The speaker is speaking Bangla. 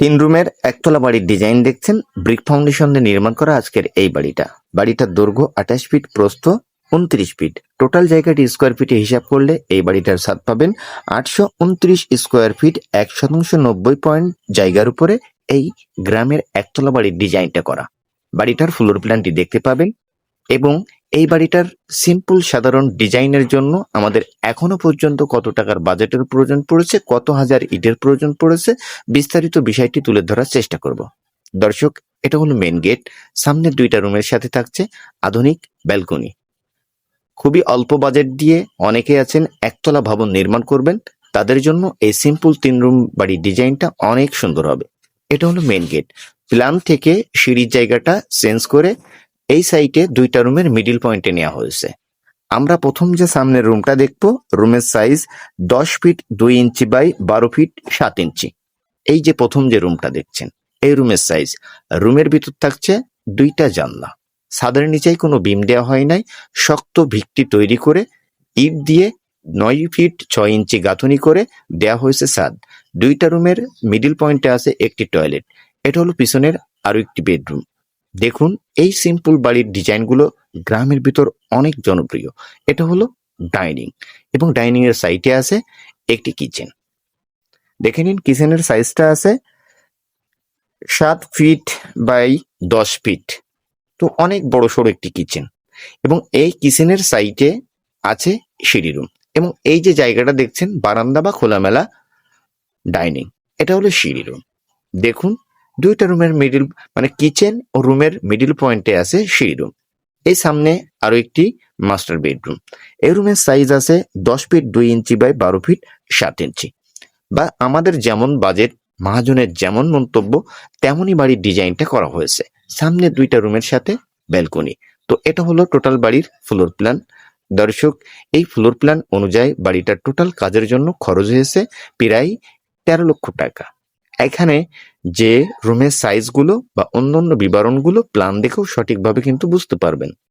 তিন রুমের একতলা বাড়ির ডিজাইন দেখছেন, ব্রিক ফাউন্ডেশন দিয়ে নির্মাণ করা আজকের এই বাড়িটা। বাড়িটার দৈর্ঘ্য আঠাশ ফিট, প্রস্থ উনত্রিশ ফিট। টোটাল জায়গাটি স্কোয়ার ফিটে হিসাব করলে এই বাড়িটার স্বাদ পাবেন আটশো উনত্রিশ স্কোয়ার ফিট, এক শতাংশ নব্বই পয়েন্ট জায়গার উপরে এই গ্রামের একতলা বাড়ির ডিজাইনটা করা। বাড়িটার ফ্লোর প্ল্যানটি দেখতে পাবেন। এবং এই বাড়িটার সিম্পল সাধারণ ডিজাইনের জন্য আমাদের এখনও পর্যন্ত কত টাকার বাজেটের প্রয়োজন পড়েছে, কত হাজার ইটের প্রয়োজন পড়েছে, বিস্তারিত বিষয়টি তুলে ধরার চেষ্টা করব। দর্শক, এটা হলো মেন গেট সামনে দুইটা রুমের সাথে থাকছে আধুনিক ব্যালকনি খুবই অল্প বাজেট দিয়ে অনেকে আছেন একতলা ভবন নির্মাণ করবেন, তাদের জন্য এই সিম্পল তিন রুম বাড়ির ডিজাইনটা অনেক সুন্দর হবে। এটা হলো মেন গেট প্ল্যান থেকে সিঁড়ির জায়গাটা চেঞ্জ করে এই সাইটে দুইটা রুমের মিডিল পয়েন্টে নেওয়া হয়েছে। আমরা প্রথম যে সামনের রুমটা দেখব, রুমের সাইজ দশ ফিট দুই ইঞ্চি বাই বারো ফিট সাত ইঞ্চি। এই যে প্রথম যে রুমটা দেখছেন, এই রুমের সাইজ। রুমের ভিতর থাকছে দুইটা জানলা। ছাদের নিচেই কোনো বিম দেওয়া হয় নাই। শক্ত ভিত্তি তৈরি করে ইট দিয়ে নয় ফিট ছয় ইঞ্চি গাঁথনি করে দেয়া হয়েছে ছাদ। দুইটা রুমের মিডিল পয়েন্টে আছে একটি টয়লেট। এটা হলো পিছনের আরও একটি বেডরুম। দেখুন, এই সিম্পল বাড়ির ডিজাইনগুলো গ্রামের ভিতর অনেক জনপ্রিয়। এটা হলো ডাইনিং এবং ডাইনিং এর সাইটে আছে একটি কিচেন। দেখে নিন কিচেনের সাইজটা আছে সাত ফিট বাই দশ ফিট। তো অনেক বড় সড়ো একটি কিচেন এবং এই কিচেনের সাইটে আছে সিঁড়ি রুম এবং এই যে জায়গাটা দেখছেন, বারান্দা বা খোলামেলা ডাইনিং, এটা হলো সিঁড়ি রুম। দেখুন দুইটা রুমের মিডিল মানে কিচেন ও রুমের মিডিল পয়েন্টে আছে সিঁড়ি রুম এই সামনে আরও একটি মাস্টার বেডরুম এই রুমের সাইজ আছে দশ ফিট দুই ইঞ্চি বাই বারো ফিট সাত ইঞ্চি। বা আমাদের যেমন বাজেট মহাজনের যেমন মন্তব্য তেমনই বাড়ির ডিজাইনটা করা হয়েছে। সামনে দুইটা রুমের সাথে ব্যালকনি তো এটা হলো টোটাল বাড়ির ফ্লোর প্ল্যান দর্শক, এই ফ্লোর প্ল্যান অনুযায়ী বাড়িটার টোটাল কাজের জন্য খরচ হয়েছে প্রায় তেরো লক্ষ টাকা। এখানে যে রুমের সাইজগুলো বা অন্যান্য বিবরণগুলো প্ল্যান দেখেও সঠিকভাবে কিন্তু বুঝতে পারবেন।